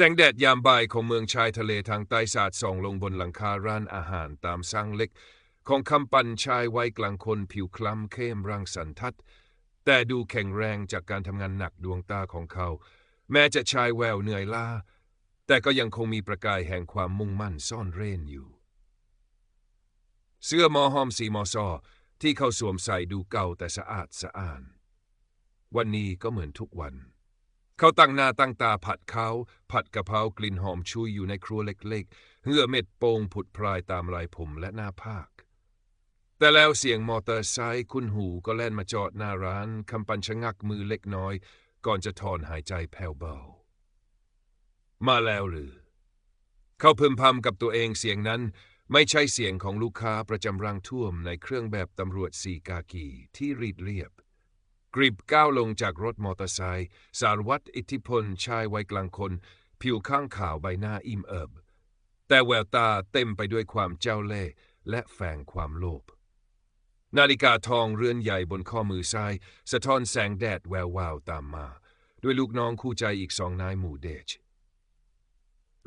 แสงแดดยามบ่ายของเมืองชายทะเลทางใต้สาดส่องลงบนหลังคาร้านอาหารตามสร้างเล็ก ของคำปันชายวัยกลางคนผิวคล้ำเข้มร่างสันทัด แต่ดูแข็งแรงจากการทำงานหนักดวงตาของเขา แม้จะชายแววเหนื่อยล้าแต่ก็ยังคงมีประกายแห่งความมุ่งมั่นซ่อนเร้นอยู่ เสื้อมอหอมสีมอซอที่เขาสวมใส่ดูเก่าแต่สะอาดสะอ้าน วันนี้ก็เหมือนทุกวัน เขาตั้งหน้าตั้งตาผัดข้าวผัดกะเพรากลิ่นหอมชุยอยู่ในครัวเล็กๆเหงื่อเม็ดโป่งผุดพรายตามลายผมและหน้าผาก แต่แล้วเสียงมอเตอร์ไซค์คุ้นหูก็แล่นมาจอดหน้าร้านคำปันชะงักมือเล็กน้อย ก่อนจะถอนหายใจแผ่วเบา มาแล้วหรือ เขาพึมพำกับตัวเองเสียงนั้นไม่ใช่เสียงของลูกค้าประจำรังท่วมในเครื่องแบบตำรวจสีกากีที่รีดเรียบ กริบก้าวลงจากรถมอเตอร์ไซค์สารวัตรอิทธิพลชายวัยกลางคน ผิวข้างขาวใบหน้าอิ่มเอิบ แต่แววตาเต็มไปด้วยความเจ้าเล่ห์และแฝงความโลภนาฬิกาทองเรือนใหญ่บนข้อมือซ้าย สะท้อนแสงแดดแวววาวตามมา ด้วยลูกน้องคู่ใจอีกสองนายหมู่เดช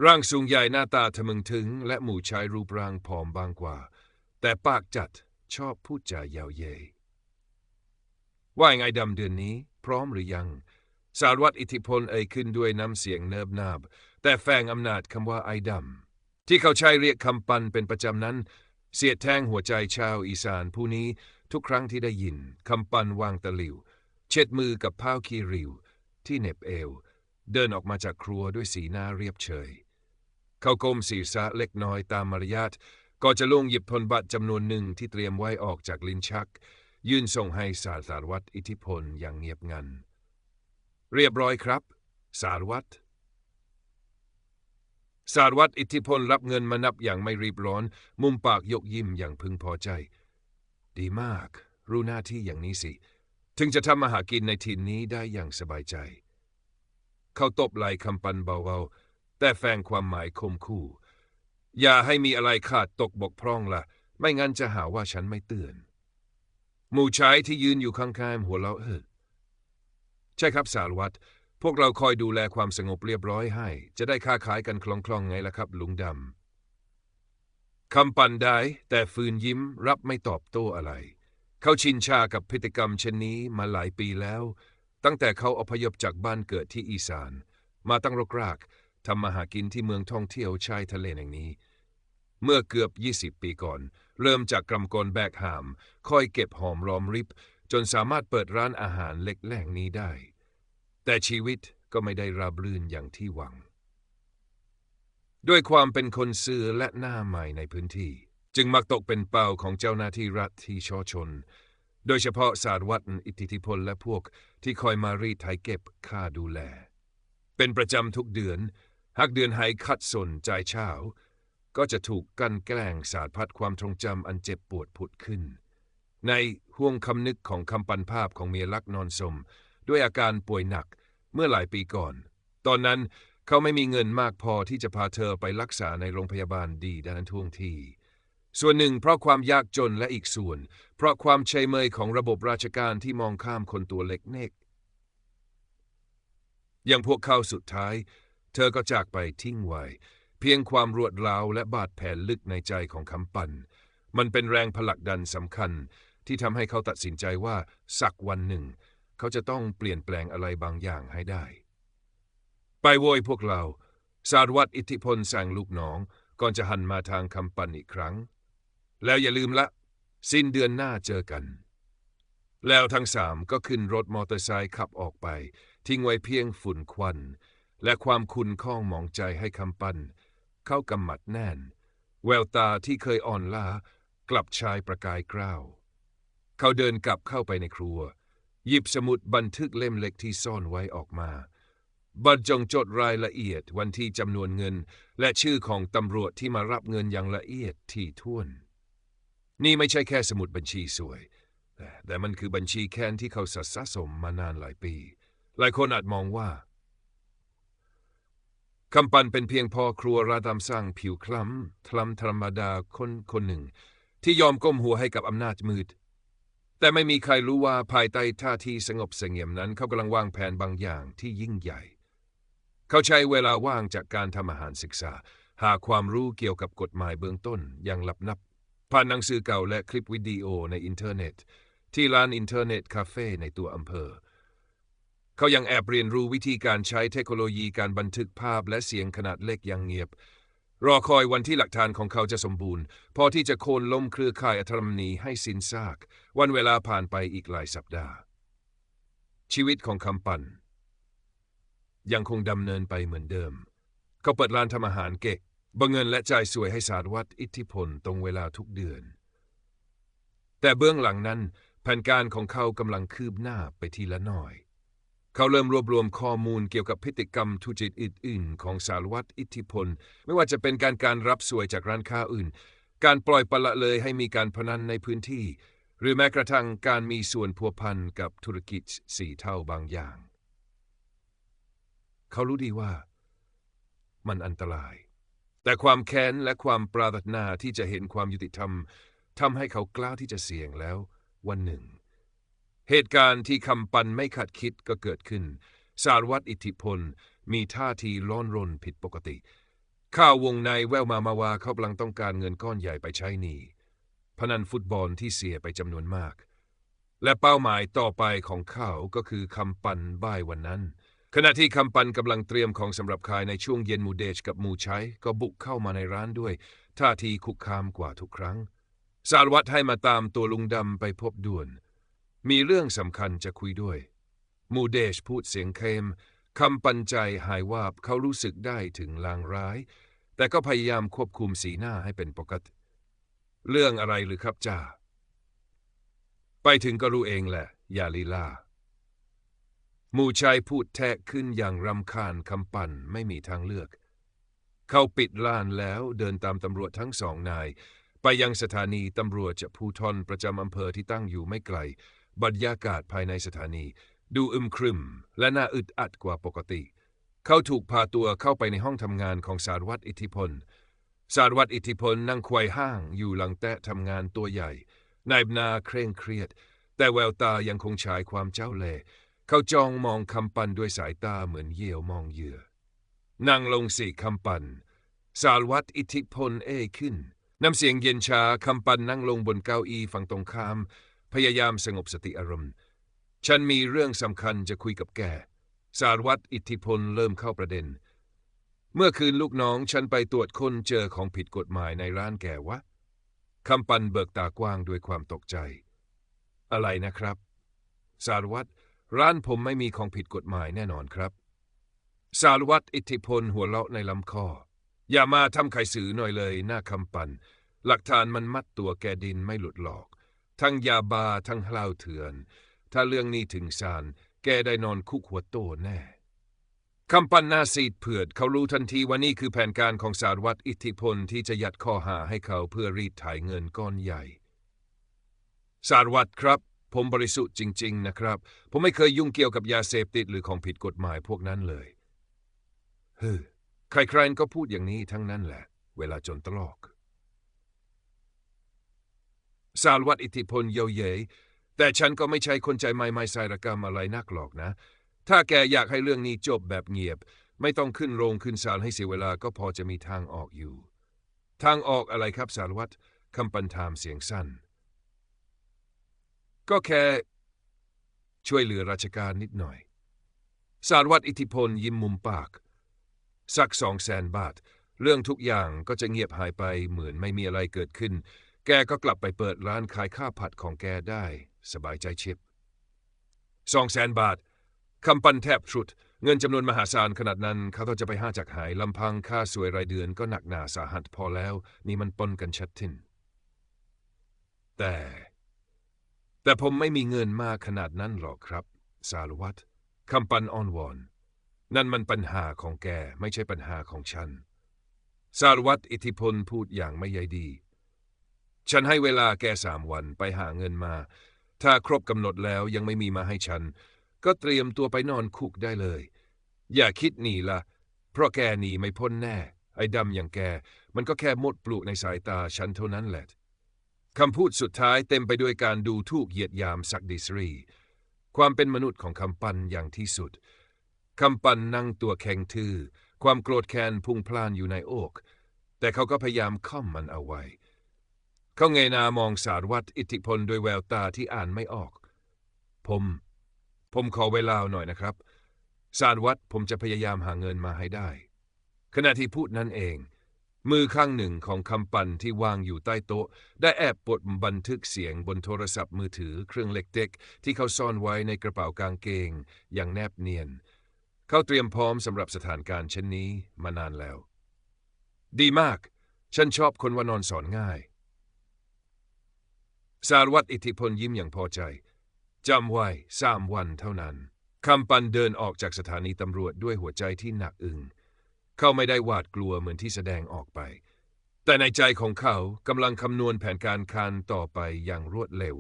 ร่างสูงใหญ่หน้าตาทะมึงถึง และหมู่ชายรูปร่างผอมบางกว่า แต่ปากจัดชอบพูดจาเยาวเยย ว่าไงดำเดือนนี้ พร้อมหรือยัง สารวัตรอิทธิพลเอ่ยขึ้นด้วยน้ำเสียงเนิบนาบ แต่แฝงอำนาจคำว่าไอ้ดำที่เขาใช้เรียกคำปันเป็นประจำนั้น เสียดแทงหัวใจชาวอีสานผู้นี้ทุกครั้งที่ได้ยินคำปันวางตะหลิว เช็ดมือกับผ้าคีริว ที่เหน็บเอว เดินออกมาจากครัวด้วยสีหน้าเรียบเฉย เขาก้มศีรษะเล็กน้อยตามมารยาทก็จะลงหยิบธนบัตรจำนวนหนึ่งที่เตรียมไว้ออกจากลิ้นชัก ยื่นส่งให้สารสารวัตรอิทธิพลอย่างเงียบงัน เรียบร้อยครับ สารวัตรสารวัตรอิทธิพลรับเงินมานับอย่างไม่รีบร้อน มุมปากยกยิ้มอย่างพึงพอใจ ดีมาก รู้หน้าที่อย่างนี้สิ ถึงจะทำมาหากินในถิ่นนี้ได้อย่างสบายใจ เขาตบไหล่คำปันเบาๆ แต่แฝงความหมายคมคู่ อย่าให้มีอะไรขาดตกบกพร่องละ่ะ ไม่งั้นจะหาว่าฉันไม่เตือน หมู่ชายที่ยืนอยู่ข้างๆหัวเราะเออใช่ครับสารวัตรพวกเราคอยดูแลความสงบเรียบร้อยให้ จะได้ค้าขายกันคล่องๆไงล่ะครับ ลุงดำคำปันได้ แต่ฟืนยิ้มรับไม่ตอบโต้อะไร เขาชินชากับพฤติกรรมเช่นนี้มาหลายปีแล้ว ตั้งแต่เขาอพยพจากบ้านเกิดที่อีสาน มาตั้งรกรากทำมาหากินที่เมืองท่องเที่ยวชายทะเลแห่งนี้ เมื่อเกือบ 20 ปีก่อน เริ่มจากกำกลแบกหาม ค่อยเก็บหอมรอมริบ จนสามารถเปิดร้านอาหารเล็กแหล่งนี้ได้ แต่ชีวิตก็ไม่ได้ราบรื่นอย่างที่หวัง ด้วยความเป็นคนซื่อและหน้าใหม่ในพื้นที่ จึงมักตกเป็นเป้าของเจ้าหน้าที่รัฐที่ชอชน โดยเฉพาะสารวัตรอิทธิพลและพวกที่คอยมารีดไถเก็บค่าดูแล เป็นประจำทุกเดือน หากเดือนไหคัดสนจ่ายเช้า ก็จะถูกกันแกล้งสาดพัดความทรงจำอันเจ็บปวดผุดขึ้น ในห่วงคำนึกของคำปันภาพของเมียลักนอนสม ด้วยอาการป่วยหนักเมื่อหลายปีก่อน ตอนนั้นเขาไม่มีเงินมากพอที่จะพาเธอไปรักษาในโรงพยาบาลดีด้านท่วงที ส่วนหนึ่งเพราะความยากจนและอีกส่วน เพราะความเชยเมยของระบบราชการที่มองข้ามคนตัวเล็กเนกอย่างพวกเขาสุดท้าย เธอก็จากไปทิ้งไว้ เพียงความรวดร้าวและบาดแผลลึกในใจของคำปัน มันเป็นแรงผลักดันสำคัญที่ทำให้เขาตัดสินใจว่าสักวันหนึ่ง เขาจะต้องเปลี่ยนแปลงอะไรบางอย่างให้ได้ ไปโวยพวกเรา สารวัตรอิทธิพลสั่งลูกน้อง ก่อนจะหันมาทางคำปันอีกครั้ง แล้วอย่าลืมละ สิ้นเดือนหน้าเจอกัน แล้วทั้งสามก็ขึ้นรถมอเตอร์ไซค์ขับออกไป ทิ้งไว้เพียงฝุ่นควัน และความคุณข้องหมองใจให้คำปัน เข้ากำหมัดแน่น แววตาที่เคยอ่อนล้ากลับชายประกายกล้าว เขาเดินกลับเข้าไปในครัว หยิบสมุดบันทึกเล่มเล็กที่ซ่อนไว้ออกมา บันจงจดรายละเอียดวันที่จำนวนเงิน และชื่อของตำรวจที่มารับเงินอย่างละเอียดที่ถ้วน นี่ไม่ใช่แค่สมุดบัญชีสวย แต่แต่มันคือบัญชีแค้นที่เขาสะสมมานานหลายปี หลายคนอาจมองว่า คำปันเป็นเพียงพอครัวราตามสร้างผิวคล้ำทลำธรรมดาคนคนหนึ่ง ที่ยอมก้มหัวให้กับอำนาจมืด แต่ไม่มีใครรู้ว่าภายใต้ท่าทีสงบเสงี่ยมนั้น เขากำลังวางแผนบางอย่างที่ยิ่งใหญ่ เขาใช้เวลาว่างจากการทำอาหารศึกษา หาความรู้เกี่ยวกับกฎหมายเบื้องต้นอย่างลับนับ ผ่านหนังสือเก่าและคลิปวิดีโอในอินเทอร์เน็ต ที่ร้านอินเทอร์เน็ตคาเฟ่ในตัวอำเภอ เขายังแอบเรียนรู้วิธีการใช้เทคโนโลยีการบันทึกภาพและเสียงขนาดเล็กอย่างเงียบ รอคอยวันที่หลักฐานของเขาจะสมบูรณ์ พอที่จะโค่นล้มเครือข่ายอธรรมนีให้สิ้นซาก วันเวลาผ่านไปอีกหลายสัปดาห์ ชีวิตของคำปันยังคงดำเนินไปเหมือนเดิม เขาเปิดร้านทำอาหารเก๊ะบังเงินและจ่ายสวยให้สารวัตรอิทธิพลตรงเวลาทุกเดือน แต่เบื้องหลังนั้นแผนการของเขากำลังคืบหน้าไปทีละหน่อย เขาเริ่มรวบรวมข้อมูลเกี่ยวกับพฤติกรรมทุจริตอื่นๆ ของสารวัตรอิทธิพล ไม่ว่าจะเป็นการการรับสวยจากร้านค้าอื่น การปล่อยปละเลยให้มีการพนันในพื้นที่ หรือแม้กระทั่งการมีส่วนพัวพันกับธุรกิจสีเท่าบางอย่าง เขารู้ดีว่ามันอันตราย แต่ความแค้นและความปรารถนาที่จะเห็นความยุติธรรมทำให้เขากล้าที่จะเสี่ยงแล้ววันหนึ่ง เหตุการณ์ที่คำปันไม่คาดคิดก็เกิดขึ้น สารวัตรอิทธิพล มีท่าทีร้อนรนผิดปกติข่าววงในแววมามาว่าเขากำลังต้องการเงินก้อนใหญ่ไปใช้หนี้พนันฟุตบอลที่เสียไปจำนวนมาก และเป้าหมายต่อไปของเขาก็คือคำปันบ่ายวันนั้น ขณะที่คำปันกำลังเตรียมของสำหรับขายในช่วงเย็นมูเดชกับมูใช้ก็บุกเข้ามาในร้านด้วย ท่าทีคุกคามกว่าทุกครั้ง สารวัตรให้มาตามตัวลุงดำไปพบด่วน มีเรื่องสำคัญจะคุยด้วย มูเดชพูดเสียงเค็มคำปันใจหายวาบเขารู้สึกได้ถึงลางร้าย แต่ก็พยายามควบคุมสีหน้าให้เป็นปกติ เรื่องอะไรหรือครับจ่าไปถึงก็รู้เองแหละ อย่าลีลามูชายพูดแทะขึ้นอย่างรำคาญคำปั่นไม่มีทางเลือก เขาปิดล้านแล้วเดินตามตำรวจทั้งสองนาย ไปยังสถานีตำรวจจะภูทรประจำอำเภอที่ตั้งอยู่ไม่ไกล บรรยากาศภายในสถานี ดูอึมครึม และน่าอึดอัดกว่าปกติ เขาถูกพาตัวเข้าไปในห้องทำงานของสารวัตรอิทธิพล สารวัตรอิทธิพลนั่งควายห้างอยู่หลังแตะทำงานตัวใหญ่ นายบนาเคร่งเครียด แต่แววตายังคงฉายความเจ้าเล่ห์เขาจ้องมองคำปันด้วยสายตาเหมือนเหยี่ยวมองเหยื่อนั่งลงสิคำปัน สารวัตรอิทธิพลเอ้ขึ้น น้ำเสียงเย็นชาคำปันนั่งลงบนเก้าอี้ฝั่งตรงข้าม พยายามสงบสติอารมณ์ ฉันมีเรื่องสำคัญจะคุยกับแก สารวัตรอิทธิพลเริ่มเข้าประเด็น เมื่อคืนลูกน้องฉันไปตรวจค้นเจอของผิดกฎหมายในร้านแกวะคำปันเบิกตากว้างด้วยความตกใจ อะไรนะครับ สารวัตรร้านผมไม่มีของผิดกฎหมายแน่นอนครับ สารวัตรอิทธิพลหัวเราะในลำคอ อย่ามาทำไขสือหน่อยเลยหน้าคำปัน หลักฐานมันมัดตัวแกดินไม่หลุดหลอก ทั้งยาบาทั้งเหล้าเถื่อน ถ้าเรื่องนี้ถึงศาลแกได้นอนคุกหัวโตแน่คำปันหน้าซีดเผือดเขารู้ทันทีว่านี่คือแผนการของสารวัตรอิทธิพลที่จะยัดข้อหาให้เขาเพื่อรีดถ่ายเงินก้อนใหญ่ สารวัตรครับ ผมบริสุทธิ์จริง ๆ นะครับ ผมไม่เคยยุ่งเกี่ยวกับยาเสพติดหรือของผิดกฎหมายพวกนั้นเลยเฮ้อใครๆก็พูดอย่างนี้ทั้งนั้นแหละ เวลาจนตลอก สารวัตรอิทธิพลเยาเยยแต่ฉันก็ไม่ใช่คนใจไม่ไม่สารกรรมอะไรนักหรอกนะ ถ้าแกอยากให้เรื่องนี้จบแบบเงียบ ไม่ต้องขึ้นโรงขึ้นศาลให้เสียเวลาก็พอจะมีทางออกอยู่ ทางออกอะไรครับสารวัตรคำปันถามเสียงสั้น ก็แค่ช่วยเหลือราชการนิดหน่อย สารวัตรอิทธิพลยิ้มมุมปาก สักสองแสนบาท เรื่องทุกอย่างก็จะเงียบหายไปเหมือนไม่มีอะไรเกิดขึ้น แกก็กลับไปเปิดร้านขายข้าวผัดของแกได้สบายใจชิบสองแสนบาทคำปันแทบชุด เงินจำนวนมหาศาลขนาดนั้นเขาต้องจะไปห้าจากหายลำพังค่าสวยรายเดือนก็หนักหนาสาหัสพอแล้ว นี่มันปนกันชัดทิ้นแต่ แต่ผมไม่มีเงินมากขนาดนั้นหรอกครับ สารวัตรคำปันอ้อนวอน นั่นมันปัญหาของแกไม่ใช่ปัญหาของฉัน สารวัตรอิทธิพลพูดอย่างไม่ใยดี ฉันให้เวลาแกสามวันไปหาเงินมา ถ้าครบกำหนดแล้วยังไม่มีมาให้ฉัน ก็เตรียมตัวไปนอนคุกได้เลย อย่าคิดหนีละเพราะแกหนีไม่พ้นแน่ ไอ้ดำอย่างแก มันก็แค่มดปลุกในสายตาฉันเท่านั้นแหละคำพูดสุดท้ายเต็มไปด้วยการดูถูกเหยียดยามศักดิสรี ความเป็นมนุษย์ของคำปันอย่างที่สุดคำปันนั่งตัวแข็งทื่อ ความโกรธแค้นพุ่งพล่านอยู่ในอก แต่เขาก็พยายามค่อมมันเอาไว้ เขาเงยหน้ามองสารวัตรอิทธิพลด้วยแววตาที่อ่านไม่ออก ผม ผมขอเวลาหน่อยนะครับ สารวัตรผมจะพยายามหาเงินมาให้ได้ ขณะที่พูดนั้นเอง มือข้างหนึ่งของคำปันที่วางอยู่ใต้โต๊ะ ได้แอบปลดบันทึกเสียงบนโทรศัพท์มือถือเครื่องเล็กเด็กที่เขาซ่อนไว้ในกระเป๋ากางเกง อย่างแนบเนียน เขาเตรียมพร้อมสำหรับสถานการณ์เช่นนี้มานานแล้ว ดีมาก ฉันชอบคนว่านอนสอนง่าย สารวัตรอิทธิพลยิ้มอย่างพอใจจำไว้สามวันเท่านั้นคำปันเดินออกจากสถานีตำรวจด้วยหัวใจที่หนักอึงเขาไม่ได้หวาดกลัวเหมือนที่แสดงออกไป แต่ในใจของเขากำลังคำนวณแผนการคานต่อไปอย่างรวดเร็ว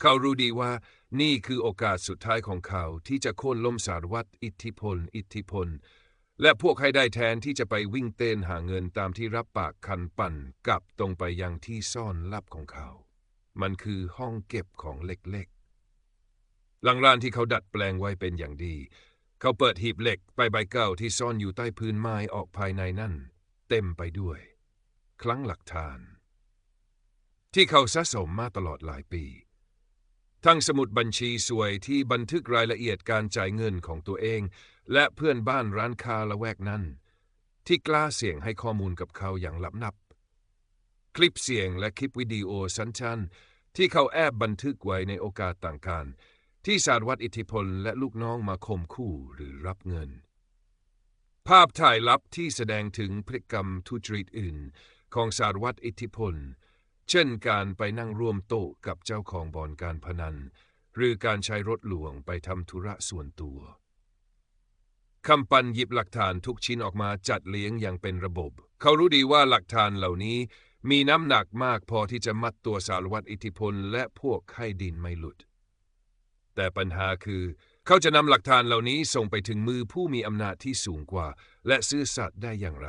เขารู้ดีว่านี่คือโอกาสสุดท้ายของเขาที่จะโค่นล้มสารวัตรอิทธิพล อิทธิพล และพวกให้ได้แทนที่จะไปวิ่งเต้นหาเงินตามที่รับปากคันปั่นกลับตรงไปยังที่ซ่อนลับของเขา มันคือห้องเก็บของเล็กๆหลังร้านที่เขาดัดแปลงไว้เป็นอย่างดี เขาเปิดหีบเหล็กไปใบเก่าที่ซ่อนอยู่ใต้พื้นไม้ออกภายในนั่น เต็มไปด้วย คลังหลักฐาน ที่เขาสะสมมาตลอดหลายปี ทั้งสมุดบัญชีสวยที่บันทึกรายละเอียดการจ่ายเงินของตัวเอง และเพื่อนบ้านร้านค้าละแวกนั้น ที่กล้าเสี่ยงให้ข้อมูลกับเขาอย่างลับนับคลิปเสียงและคลิปวิดีโอสั้นๆ ที่เขาแอบบันทึกไว้ในโอกาสต่างกันที่สารวัตรอิทธิพลและลูกน้องมาข่มขู่หรือรับเงิน ภาพถ่ายลับที่แสดงถึงพฤติกรรมทุจริตอื่น ของสารวัตรอิทธิพล เช่นการไปนั่งร่วมโต๊ะกับเจ้าของบ่อนการพนัน หรือการใช้รถหลวงไปทำธุระส่วนตัวคำปันหยิบหลักฐานทุกชิ้นออกมาจัดเลี้ยงอย่างเป็นระบบ เขารู้ดีว่าหลักฐานเหล่านี้ มีน้ำหนักมากพอที่จะมัดตัวสารวัตรอิทธิพลและพวกให้ดินไม่หลุด แต่ปัญหาคือ เขาจะนำหลักฐานเหล่านี้ส่งไปถึงมือผู้มีอำนาจที่สูงกว่า และซื่อสัตย์ได้อย่างไร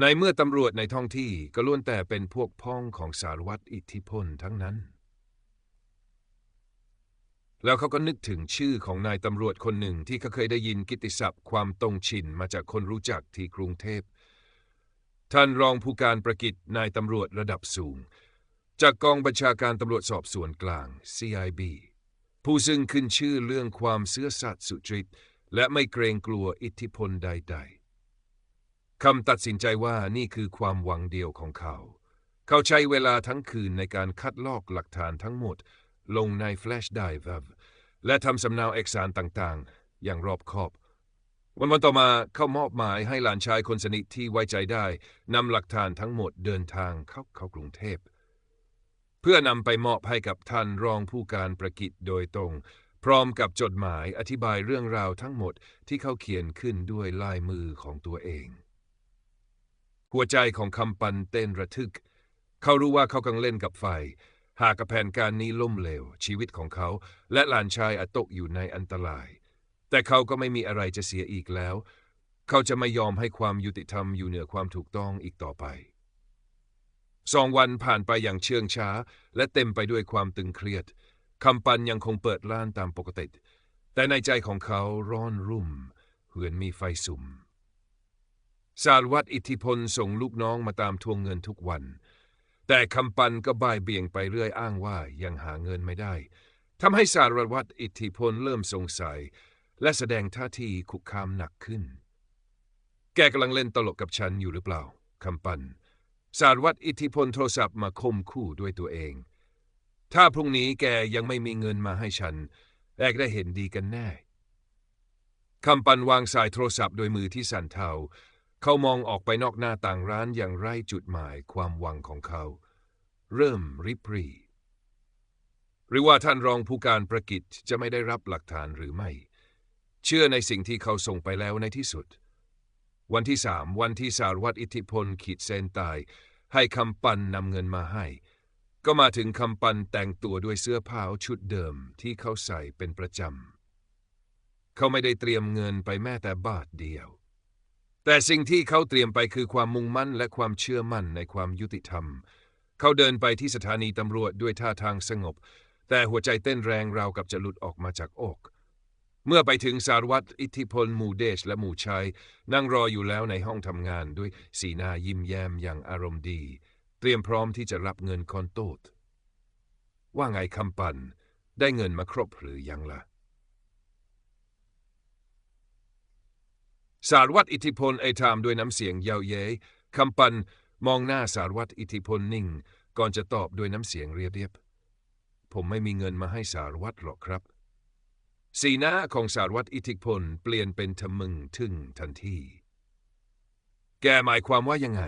ในเมื่อตำรวจในท้องที่ก็ล้วนแต่เป็นพวกพ้องของสารวัตรอิทธิพลทั้งนั้น แล้วเขาก็นึกถึงชื่อของนายตำรวจคนหนึ่งที่เขาเคยได้ยินกิตติศัพท์ความตรงชินมาจากคนรู้จักที่กรุงเทพ ท่านรองผู้การประกิตนายตำรวจระดับสูง จากกองบัญชาการตำรวจสอบสวนกลาง CIB ผู้ซึ่งขึ้นชื่อเรื่องความเสื่อสัตย์สุจริต และไม่เกรงกลัวอิทธิพลใด ๆคำตัดสินใจว่านี่คือความหวังเดียวของเขา เขาใช้เวลาทั้งคืนในการคัดลอกหลักฐานทั้งหมด ลงในแฟลชไดรฟ์และทำสำเนาเอกสารต่างๆ อย่างรอบคอบ วันวันต่อมาเขามอบหมายให้หลานชายคนสนิทที่ไว้ใจได้นำหลักฐานทั้งหมดเดินทางเข้าเข้ากรุงเทพ เพื่อนำไปมอบให้กับท่านรองผู้การประกิตโดยตรง พร้อมกับจดหมายอธิบายเรื่องราวทั้งหมดที่เขาเขียนขึ้นด้วยลายมือของตัวเอง หัวใจของคำปันเต้นระทึก เขารู้ว่าเขากำลังเล่นกับไฟ หากแผนการนี้ล่มเหลวชีวิตของเขา และหลานชายอาจตกอยู่ในอันตราย แต่เขาก็ไม่มีอะไรจะเสียอีกแล้ว เขาจะไม่ยอมให้ความยุติธรรมอยู่เหนือความถูกต้องอีกต่อไปสองวันผ่านไปอย่างเชื่องช้า และเต็มไปด้วยความตึงเครียดคำปันยังคงเปิดร้านตามปกติ แต่ในใจของเขาร้อนรุ่ม เหมือนมีไฟสุมสารวัตรอิทธิพลส่งลูกน้องมาตามทวงเงินทุกวัน แต่คำปันก็บ่ายเบี่ยงไปเรื่อยอ้างว่ายังหาเงินไม่ได้ทำให้สารวัตรอิทธิพลเริ่มสงสัย และแสดงท่าทีคุกคามหนักขึ้น แกกำลังเล่นตลกกับฉันอยู่หรือเปล่า คำปันสารวัตรอิทธิพลโทรศัพท์มาคมคู่ด้วยตัวเอง ถ้าพรุ่งนี้แกยังไม่มีเงินมาให้ฉัน แอกได้เห็นดีกันแน่ คำปันวางสายโทรศัพท์โดยมือที่สั่นเทา เขามองออกไปนอกหน้าต่างร้านอย่างไร้จุดหมายความหวังของเขา เริ่มริบรีหรือว่าท่านรองผู้การประกิตจะไม่ได้รับหลักฐานหรือไม่ เชื่อในสิ่งที่เขาส่งไปแล้วในที่สุด วันที่สามวันที่สารวัตรอิทธิพลขีดเส้นตาย ให้คำปันนำเงินมาให้ ก็มาถึงคำปันแต่งตัวด้วยเสื้อผ้าชุดเดิมที่เขาใส่เป็นประจำ เขาไม่ได้เตรียมเงินไปแม้แต่บาทเดียว แต่สิ่งที่เขาเตรียมไปคือความมุ่งมั่นและความเชื่อมั่นในความยุติธรรม เขาเดินไปที่สถานีตำรวจด้วยท่าทางสงบ แต่หัวใจเต้นแรงราวกับจะหลุดออกมาจากอก เมื่อไปถึงสารวัตรอิทธิพลมูเดชและหมู่ชัย นั่งรออยู่แล้วในห้องทำงานด้วยสีหน้ายิ้มแย้มอย่างอารมณ์ดี เตรียมพร้อมที่จะรับเงินคอนโต้ว่าไงคำปันได้เงินมาครบหรือยังละ่ะสารวัตรอิทธิพลไอถามด้วยน้ำเสียงเยาเย้ยคำปันมองหน้าสารวัตรอิทธิพลนิ่ง ก่อนจะตอบด้วยน้ำเสียงเรียบๆผมไม่มีเงินมาให้สารวัตรหรอกครับ สีหน้าของสารวัตรอิทธิพลเปลี่ยนเป็นทะมึงทึ่งทันที แกหมายความว่ายังไง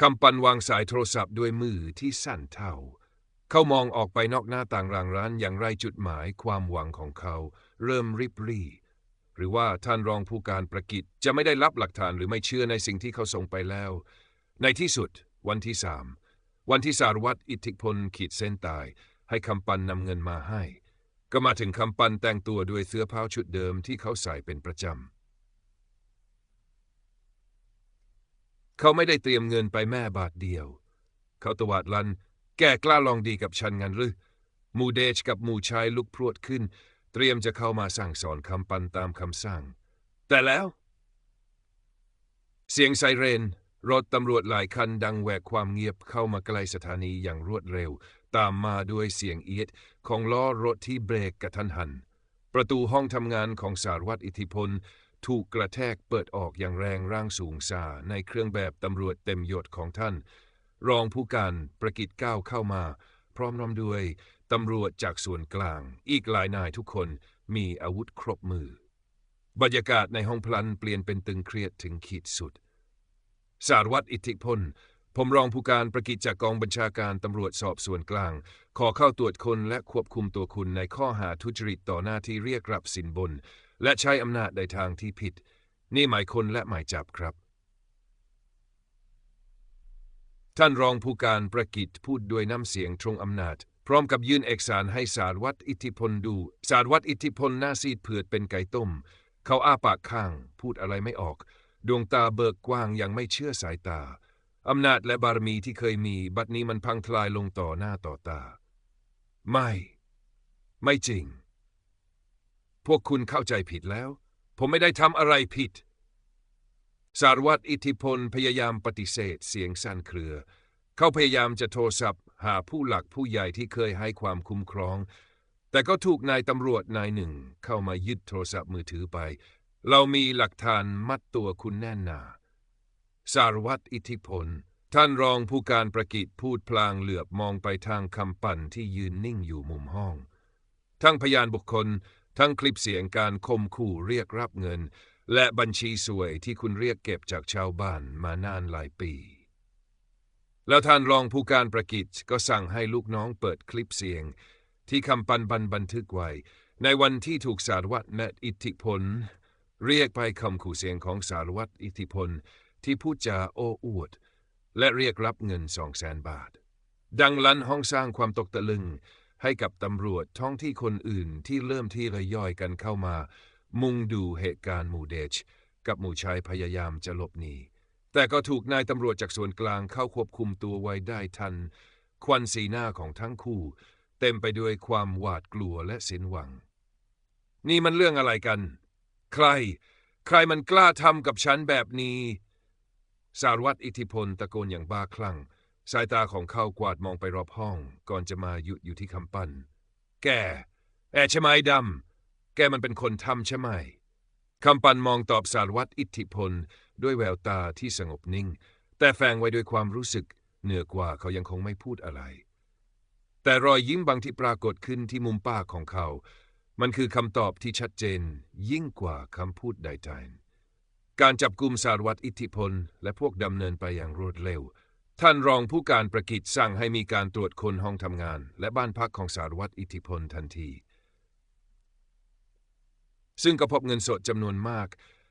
คำปันวางสายโทรศัพท์ด้วยมือที่สั่นเท่า เขามองออกไปนอกหน้าต่างรางร้านอย่างไรจุดหมายความหวังของเขา เริ่มริบรี่ หรือว่าท่านรองผู้การประกิจจะไม่ได้รับหลักฐานหรือไม่เชื่อในสิ่งที่เขาส่งไปแล้ว ในที่สุด วันที่สามวันที่สารวัตรอิทธิพลขีดเส้นตาย ให้คำปันนำเงินมาให้ ก็มาถึงคำปันแต่งตัวด้วยเสื้อผ้าชุดเดิมที่เขาใส่เป็นประจำ เขาไม่ได้เตรียมเงินไปแม่บาทเดียว เขาตวาดลัน แกกล้าลองดีกับฉันงันหรือมูเดชกับมูชายลุกพรวดขึ้น เตรียมจะเข้ามาสั่งสอนคำปันตามคำสั่ง แต่แล้ว เสียงไซเรน รถตำรวจหลายคันดังแหวกความเงียบเข้ามาใกล้สถานีอย่างรวดเร็ว ตามมาด้วยเสียงเอียดของล้อรถที่เบรกกระทันหัน ประตูห้องทำงานของสารวัตรอิทธิพล ถูกกระแทกเปิดออกอย่างแรงร่างสูงซาในเครื่องแบบตำรวจเต็มยศของท่าน รองผู้การประกิจก้าวเข้ามา พร้อมน้อมด้วยตำรวจจากส่วนกลาง อีกหลายนายทุกคนมีอาวุธครบมือ บรรยากาศในห้องพลันเปลี่ยนเป็นตึงเครียดถึงขีดสุด สารวัตรอิทธิพล ผมรองผู้การประกิจจากกองบัญชาการตำรวจสอบส่วนกลาง ขอเข้าตรวจคนและควบคุมตัวคุณในข้อหาทุจริตต่อหน้าที่เรียกรับสินบน และใช้อำนาจในทางที่ผิด นี่หมายคนและหมายจับครับ ท่านรองผู้การประกิจพูดด้วยน้ำเสียงตรงอำนาจ พร้อมกับยื่นเอกสารให้สารวัตรอิทธิพลดู สารวัตรอิทธิพลหน้าซีดเผือดเป็นไก่ต้ม เขาอ้าปากข้าง พูดอะไรไม่ออก ดวงตาเบิกกว้างยังไม่เชื่อสายตา อำนาจและบารมีที่เคยมี บัดนี้มันพังทลายลงต่อหน้าต่อตา ไม่ ไม่จริง พวกคุณเข้าใจผิดแล้ว ผมไม่ได้ทำอะไรผิด สารวัตรอิทธิพลพยายามปฏิเสธเสียงสั่นเครือ เขาพยายามจะโทรศัพท์ หาผู้หลักผู้ใหญ่ที่เคยให้ความคุ้มครอง แต่ก็ถูกนายตำรวจนายหนึ่ง เข้ามายึดโทรศัพท์มือถือไป เรามีหลักฐานมัดตัวคุณแน่นหนา สารวัตรอิทธิพล ท่านรองผู้การประกิจพูดพลางเหลือบมองไปทางคำปั่นที่ยืนนิ่งอยู่มุมห้อง ทั้งพยานบุคคล ทั้งคลิปเสียงการคมขู่เรียกรับเงิน และบัญชีสวยที่คุณเรียกเก็บจากชาวบ้านมานานหลายปี แล้วท่านรองผู้การประกิจก็สั่งให้ลูกน้องเปิดคลิปเสียง ที่คำปันบันบันทึกไว้ ในวันที่ถูกสารวัตรแมตอิทธิพล เรียกไปคำขู่เสียงของสารวัตรอิทธิพล ที่พูดจาโอ้อวด และเรียกรับเงินสองแสนบาท ดังลั่นห้องสร้างความตกตะลึง ให้กับตำรวจท้องที่คนอื่นที่เริ่มที่ระย่อยกันเข้ามา มุงดูเหตุการณ์หมู่เดช กับหมู่ชายพยายามจะหลบหนีแต่ก็ถูกนายตำรวจจากส่วนกลางเข้าควบคุมตัวไว้ได้ทัน ควันสีหน้าของทั้งคู่ เต็มไปด้วยความหวาดกลัวและสิ้นหวัง นี่มันเรื่องอะไรกัน ใคร ใครมันกล้าทำกับฉันแบบนี้ สารวัตรอิทธิพลตะโกนอย่างบ้าคลั่ง สายตาของเขากวาดมองไปรอบห้อง ก่อนจะมาหยุดอยู่ที่คำปั้น แก แอใช่ไหมดำ แกมันเป็นคนทำใช่ไหมคำปันมองตอบสารวัตรอิทธิพล ด้วยแววตาที่สงบนิ่ง แต่แฝงไว้ด้วยความรู้สึก เหนือกว่าเขายังคงไม่พูดอะไร แต่รอยยิ้มบางที่ปรากฏขึ้นที่มุมปากของเขา มันคือคำตอบที่ชัดเจน ยิ่งกว่าคำพูดใดๆ การจับกลุ่มสารวัตรอิทธิพล และพวกดำเนินไปอย่างรวดเร็ว ท่านรองผู้การประกิจสั่งให้มีการตรวจคนห้องทำงาน และบ้านพักของสารวัตรอิทธิพลทันที ซึ่งก็พบเงินสดจำนวนมาก